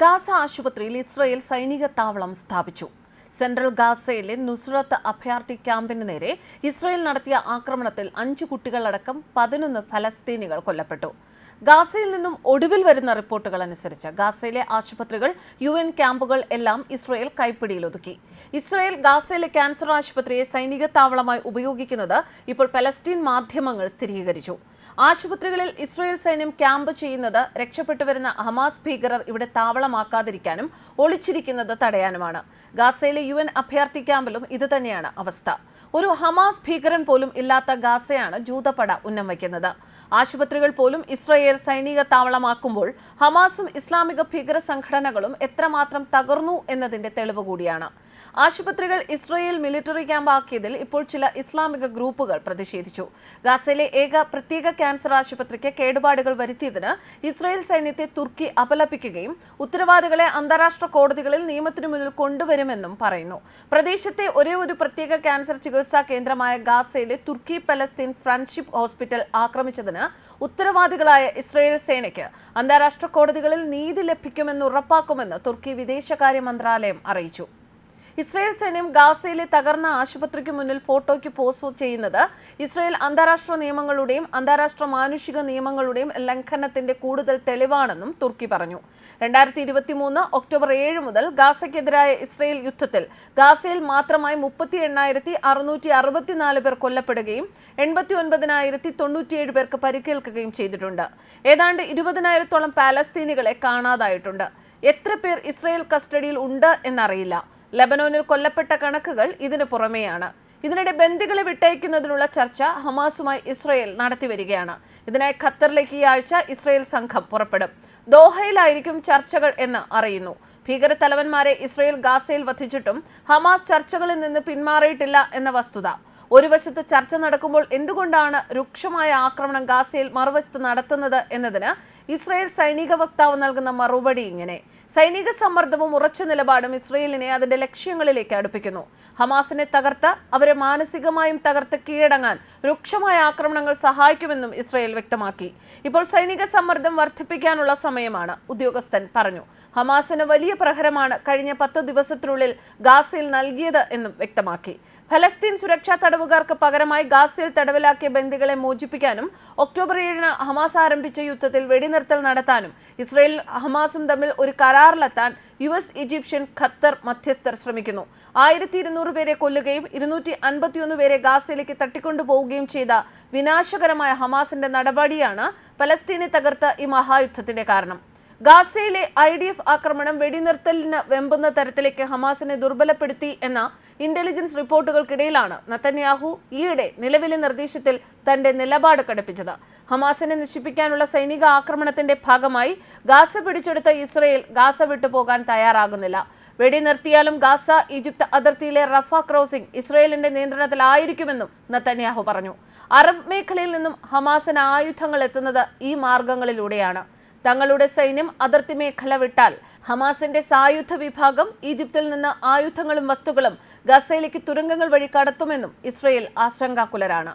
Gaza ആശുപത്രിയിൽ Israel സൈനിക താവളം സ്ഥാപിച്ചു. സെൻട്രൽ ഗാസയിലെ നുസ്രത്ത് അഭയാർത്ഥി ക്യാമ്പിന് നേരെ ഇസ്രയേൽ നടത്തിയ ആക്രമണത്തിൽ അഞ്ച് കുട്ടികളടക്കം പതിനൊന്ന് ഫലസ്തീനികൾ കൊല്ലപ്പെട്ടു. ഗാസയിൽ നിന്നും ഒടുവിൽ വരുന്ന റിപ്പോർട്ടുകൾ അനുസരിച്ച് ഗാസയിലെ ആശുപത്രികൾ യു എൻ ക്യാമ്പുകൾ എല്ലാം ഇസ്രയേൽ കൈപ്പിടിയിലൊതുക്കി. ഇസ്രയേൽ ഗാസയിലെ ക്യാൻസർ ആശുപത്രിയെ സൈനിക താവളമായി ഉപയോഗിക്കുന്നത് ഇപ്പോൾ പലസ്തീൻ മാധ്യമങ്ങൾ സ്ഥിരീകരിച്ചു. ആശുപത്രികളിൽ ഇസ്രയേൽ സൈന്യം ക്യാമ്പ് ചെയ്യുന്നത് രക്ഷപ്പെട്ടു വരുന്ന ഹമാസ് ഭീകരർ ഇവിടെ താവളമാക്കാതിരിക്കാനും ഒളിച്ചിരിക്കുന്നത് തടയാനുമാണ്. ഗാസയിലെ യു എൻ അഭയാർത്ഥി ക്യാമ്പിലും ഇതുതന്നെയാണ് അവസ്ഥ. ഒരു ഹമാസ് ഭീകരൻ പോലും ഇല്ലാത്ത ഗാസയാണ് ജൂതപ്പട ഉന്നം വയ്ക്കുന്നത്. ആശുപത്രികൾ പോലും ഇസ്രയേൽ സൈനിക താവളമാക്കുമ്പോൾ ഹമാസും ഇസ്ലാമിക ഭീകര സംഘടനകളും എത്രമാത്രം തകർന്നു എന്നതിന്റെ തെളിവ് കൂടിയാണ്. ആശുപത്രികൾ ഇസ്രയേൽ മിലിറ്ററി ക്യാമ്പാക്കിയതിൽ ഇപ്പോൾ ചില ഇസ്ലാമിക ഗ്രൂപ്പുകൾ പ്രതിഷേധിച്ചു. ഗാസയിലെ ഏക പ്രത്യേക ക്യാൻസർ ആശുപത്രിക്ക് കേടുപാടുകൾ വരുത്തിയതിന് ഇസ്രയേൽ സൈന്യത്തെ തുർക്കി അപലപിക്കുകയും ഉത്തരവാദികളെ അന്താരാഷ്ട്ര കോടതികളിൽ നിയമത്തിനു മുന്നിൽ കൊണ്ടുവരുമെന്നും പറയുന്നു. പ്രദേശത്തെ ഒരേ ഒരു പ്രത്യേക ക്യാൻസർ ചികിത്സാ കേന്ദ്രമായ ഗാസയിലെ തുർക്കി പലസ്തീൻ ഫ്രണ്ട്ഷിപ്പ് ഹോസ്പിറ്റൽ ആക്രമിച്ചതിന് ഉത്തരവാദികളായ ഇസ്രയേൽ സേനയ്ക്ക് അന്താരാഷ്ട്ര കോടതികളിൽ നീതി ലഭിക്കുമെന്ന് ഉറപ്പാക്കുമെന്ന് തുർക്കി വിദേശകാര്യ മന്ത്രാലയം അറിയിച്ചു. ഇസ്രായേൽ സൈന്യം ഗാസയിലെ തകർന്ന ആശുപത്രിക്ക് മുന്നിൽ ഫോട്ടോയ്ക്ക് പോസ്റ്റ് ചെയ്യുന്നത് ഇസ്രായേൽ അന്താരാഷ്ട്ര നിയമങ്ങളുടെയും അന്താരാഷ്ട്ര മാനുഷിക നിയമങ്ങളുടെയും ലംഘനത്തിന്റെ കൂടുതൽ തെളിവാണെന്നും തുർക്കി പറഞ്ഞു. രണ്ടായിരത്തി ഇരുപത്തി മൂന്ന് ഒക്ടോബർ ഏഴ് മുതൽ ഗാസയ്ക്കെതിരായ ഇസ്രായേൽ യുദ്ധത്തിൽ ഗാസയിൽ മാത്രമായി മുപ്പത്തി എണ്ണായിരത്തി അറുന്നൂറ്റി അറുപത്തിനാല് പേർ കൊല്ലപ്പെടുകയും എൺപത്തി ഒൻപതിനായിരത്തി തൊണ്ണൂറ്റിയേഴ് പേർക്ക് പരിക്കേൽക്കുകയും ചെയ്തിട്ടുണ്ട്. ഏതാണ്ട് ഇരുപതിനായിരത്തോളം പാലസ്തീനികളെ കാണാതായിട്ടുണ്ട്. എത്ര പേർ ഇസ്രായേൽ കസ്റ്റഡിയിൽ ഉണ്ട് എന്നറിയില്ല. ലബനോനിൽ കൊല്ലപ്പെട്ട കണക്കുകൾ ഇതിനു പുറമെയാണ്. ഇതിനിടെ ബന്ദികളെ വിട്ടയക്കുന്നതിനുള്ള ചർച്ച ഹമാസുമായി ഇസ്രയേൽ നടത്തിവരികയാണ് ഇതിനായി ഖത്തറിലേക്ക് ഈ ആഴ്ച ഇസ്രയേൽ സംഘം പുറപ്പെടും. ദോഹയിലായിരിക്കും ചർച്ചകൾ എന്ന് അറിയുന്നു. ഭീകര തലവന്മാരെ ഇസ്രയേൽ ഗാസയിൽ വധിച്ചിട്ടും ഹമാസ് ചർച്ചകളിൽ നിന്ന് പിന്മാറിയിട്ടില്ല എന്ന വസ്തുത. ഒരു വശത്ത് ചർച്ച നടക്കുമ്പോൾ എന്തുകൊണ്ടാണ് രൂക്ഷമായ ആക്രമണം ഗാസയിൽ മറുവശത്ത് നടത്തുന്നത് എന്നതിന് ഇസ്രയേൽ സൈനിക വക്താവ് നൽകുന്ന മറുപടി ഇങ്ങനെ. സൈനിക സമ്മർദ്ദവും ഉറച്ച നിലപാടും ഇസ്രയേലിനെ അതിന്റെ ലക്ഷ്യങ്ങളിലേക്ക് അടുപ്പിക്കുന്നു. ഹമാസിനെ തകർത്ത് അവരെ മാനസികമായും തകർത്ത് കീഴടങ്ങാൻ രൂക്ഷമായ ആക്രമണങ്ങൾ സഹായിക്കുമെന്നും ഇസ്രയേൽ വ്യക്തമാക്കി. ഇപ്പോൾ സൈനിക സമ്മർദ്ദം വർദ്ധിപ്പിക്കാനുള്ള സമയമാണ് ഉദ്യോഗസ്ഥൻ പറഞ്ഞു. ഹമാസിന് വലിയ പ്രഹരമാണ് കഴിഞ്ഞ പത്ത് ദിവസത്തിനുള്ളിൽ ഗാസയിൽ നൽകിയത് എന്നും വ്യക്തമാക്കി. ഫലസ്തീൻ സുരക്ഷാ തടവുകാർക്ക് പകരമായി ഗാസയിൽ തടവിലാക്കിയ ബന്ദികളെ മോചിപ്പിക്കാനും ഒക്ടോബർ ഏഴിന് ഹമാസ് ആരംഭിച്ച യുദ്ധത്തിൽ വെടിനിർത്തൽ നടത്താനും ഇസ്രയേൽ ഹമാസും തമ്മിൽ ഒരു കരാറിലെത്താൻ യു എസ് ഈജിപ്ഷ്യൻ ഖത്തർ മധ്യസ്ഥർ ശ്രമിക്കുന്നു. ആയിരത്തി ഇരുന്നൂറ് പേരെ കൊല്ലുകയും ഇരുന്നൂറ്റി അൻപത്തിയൊന്ന് പേരെ ഗാസയിലേക്ക് തട്ടിക്കൊണ്ടുപോവുകയും ചെയ്ത വിനാശകരമായ ഹമാസിന്റെ നടപടിയാണ് പലസ്തീനെ തകർത്ത ഈ മഹായുദ്ധത്തിന്റെ കാരണം. ഗാസയിലെ ഐ ഡി എഫ് ആക്രമണം വെടിനിർത്തലിന് വെമ്പുന്ന തരത്തിലേക്ക് ഹമാസിനെ ദുർബലപ്പെടുത്തി എന്ന ഇന്റലിജൻസ് റിപ്പോർട്ടുകൾക്കിടയിലാണ് നത്തന്യാഹു ഈയിടെ നിലവിലെ നിർദ്ദേശത്തിൽ തന്റെ നിലപാട് കടുപ്പിച്ചത്. ഹമാസിനെ നശിപ്പിക്കാനുള്ള സൈനിക ആക്രമണത്തിന്റെ ഭാഗമായി ഗാസ പിടിച്ചെടുത്ത ഇസ്രയേൽ ഗാസ വിട്ടുപോകാൻ തയ്യാറാകുന്നില്ല. വെടി നിർത്തിയാലും ഗാസ ഈജിപ്ത് അതിർത്തിയിലെ റഫ ക്രോസിംഗ് ഇസ്രയേലിന്റെ നിയന്ത്രണത്തിലായിരിക്കുമെന്നും നത്തന്യാഹു പറഞ്ഞു. അറബ് മേഖലയിൽ നിന്നും ഹമാസിന് ആയുധങ്ങൾ എത്തുന്നത് ഈ മാർഗങ്ങളിലൂടെയാണ്. തങ്ങളുടെ സൈന്യം അതിർത്തി മേഖല വിട്ടാൽ ഹമാസിന്റെ സായുധ വിഭാഗം ഈജിപ്തിൽ നിന്ന് ആയുധങ്ങളും വസ്തുക്കളും ഗസയിലേക്ക് തുരങ്കങ്ങൾ വഴി കടത്തുമെന്നും ഇസ്രയേൽ ആശങ്കാകുലരാണ്.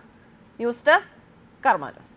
News desk കർമാനോസ്